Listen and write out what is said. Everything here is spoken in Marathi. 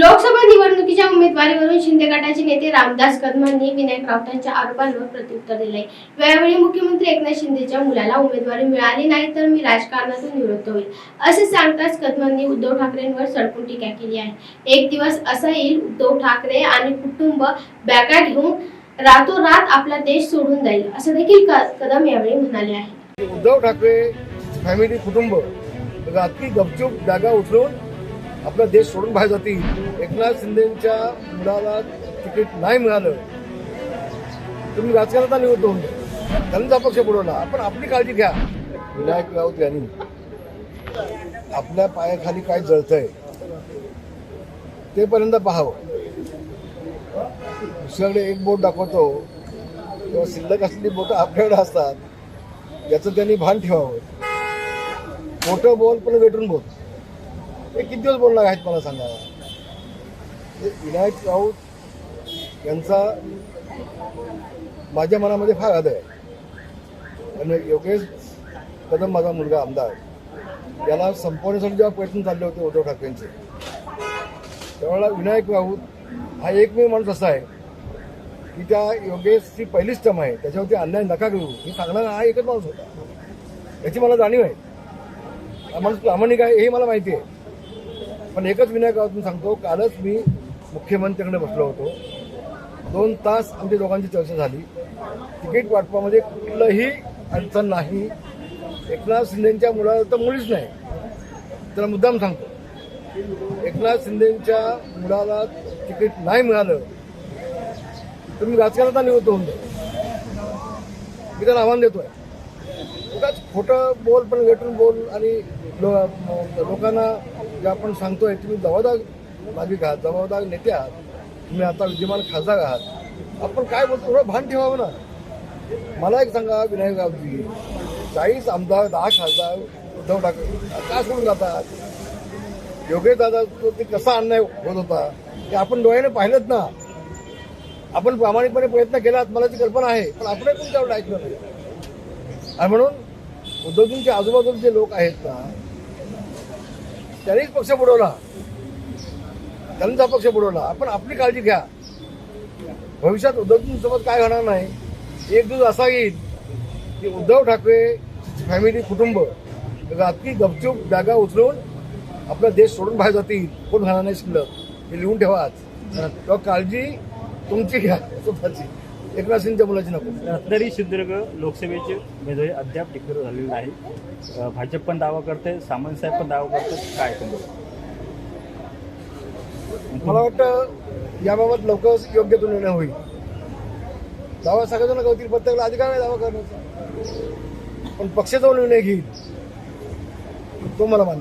लोकसभा निवडणुकीच्या उमेदवारीवरून शिंदे गटाचे नेते रामदास कदमांनी विनायक राऊतांच्या आरोपांवर प्रत्युत्तर दिले वेळोवेळी मुख्यमंत्री एकनाथ शिंदेच्या मुलाला उमेदवारी मिळाली नाही तर मी राजकारणातून निवृत्त होईल असे सांगताच कदमांनी उद्धव ठाकरेंवर सडकून टीका केली आहे. एक दिवस असा येईल उद्धव ठाकरे आणि कुटुंब बॅगा घेऊन रातोरात आपला देश सोडून जाईल असं देखील कदम यावेळी म्हणाले आहे. उद्धव ठाकरे फॅमिली कुटुंब रात्री गपचूप जागा उठवून आपला देश सोडून बाहेर जातील. एकनाथ शिंदेच्या मुलाला तिकीट नाही मिळालं. तुम्ही राजकारणात निवडतो होतो. त्यांचा पक्ष बुडवला. आपण आपली काळजी घ्या. विनायक राऊत यांनी आपल्या पायाखाली काय जळतंय ते पर्यंत पाहावं. दुसऱ्याकडे एक बोट दाखवतो. तेव्हा शिल्लक असलेली बोटं आपल्याकडे असतात. याचं त्यांनी भान ठेवावं. मोठं बोल पण वेटून बोल. हे किती दिवस बोलणार आहेत मला सांगा? विनायक राऊत यांचा माझ्या मनामध्ये फार आदर आहे. आणि योगेश कदम माझा मुलगा आमदार. याला संपवण्यासाठी जेव्हा प्रयत्न चालले होते उद्धव ठाकरेंचे त्यावेळेला विनायक राऊत हा एकमेव माणूस असा आहे की त्या योगेशची पहिलीच टम आहे. त्याच्यावरती अन्याय नका करू. मी सांगणारा हा एकच माणूस होता. याची मला जाणीव आहे. हा माणूस प्रामाणिक आहे हे मला माहिती आहे. पण एकच विनायक राऊतून सांगतो कालच मी मुख्यमंत्र्यांकडे बसलो होतो. दोन तास आमच्या दोघांची चर्चा झाली. तिकीट वाटपामध्ये कुठलंही अडचण नाही. एकनाथ शिंदेच्या मुलाला तर मुळीच नाही. त्याला मुद्दाम सांगतो. एकनाथ शिंदेच्या मुलाला तिकीट नाही मिळालं तर मी राजकारणात निवृत्त होऊन. जाईल मी त्याला आव्हान देतोय. उगाच खोटं बोल पण वेटून बोल आणि लो लोकांना जे आपण सांगतोय तुम्ही जबाबदार नागरिक आहात जबाबदार नेते आहात. तुम्ही आता विद्यमान खासदार आहात. आपण काय बोलतो थोडं भान ठेवावं ना. मला एक सांगा विनायक रावजी चाळीस आमदार दहा खासदार उद्धव ठाकरे का सोडून जातात? योगेश दादा तो ते कसा अन्याय होत होता ते आपण डोळ्याने पाहिलंच ना. आपण प्रामाणिकपणे प्रयत्न केला मला ती कल्पना आहे पण आपण पण तेवढं ऐकलं नाही. आणि म्हणून उद्धवजींच्या आजूबाजूला जे लोक आहेत ना त्यांनीच पक्ष बुडवला. त्यांचा पक्ष बुडवला. आपण आपली काळजी घ्या. भविष्यात उद्धवजींसोबत काय होणार नाही. एक दिवस असा येईल की उद्धव ठाकरे फॅमिली कुटुंब रात्री गपचूप जागा उचलून आपला देश सोडून बाहेर जातील. कोण राहणार नाही शिल्लक? हे लिहून ठेवा आज. काळजी तुमची घ्या. स्वतःची. एकनाथ शिंदेच्या मुलाची नको. रत्नागिरी सिंधुदुर्ग लोकसभेचे उमेदवारी अद्याप डिक्लेअर झालेली नाही अ, भाजप पण दावा करते सामंत साहेब पण दावा करतात काय तुम्ही? मला वाटतं याबाबत लवकरच योग्य तो निर्णय होईल. दावा सगळेजण करतील प्रत्येकाला अधिकार आहे दावा करण्याचा. पण पक्ष जो निर्णय घेईल. तो मला मान्य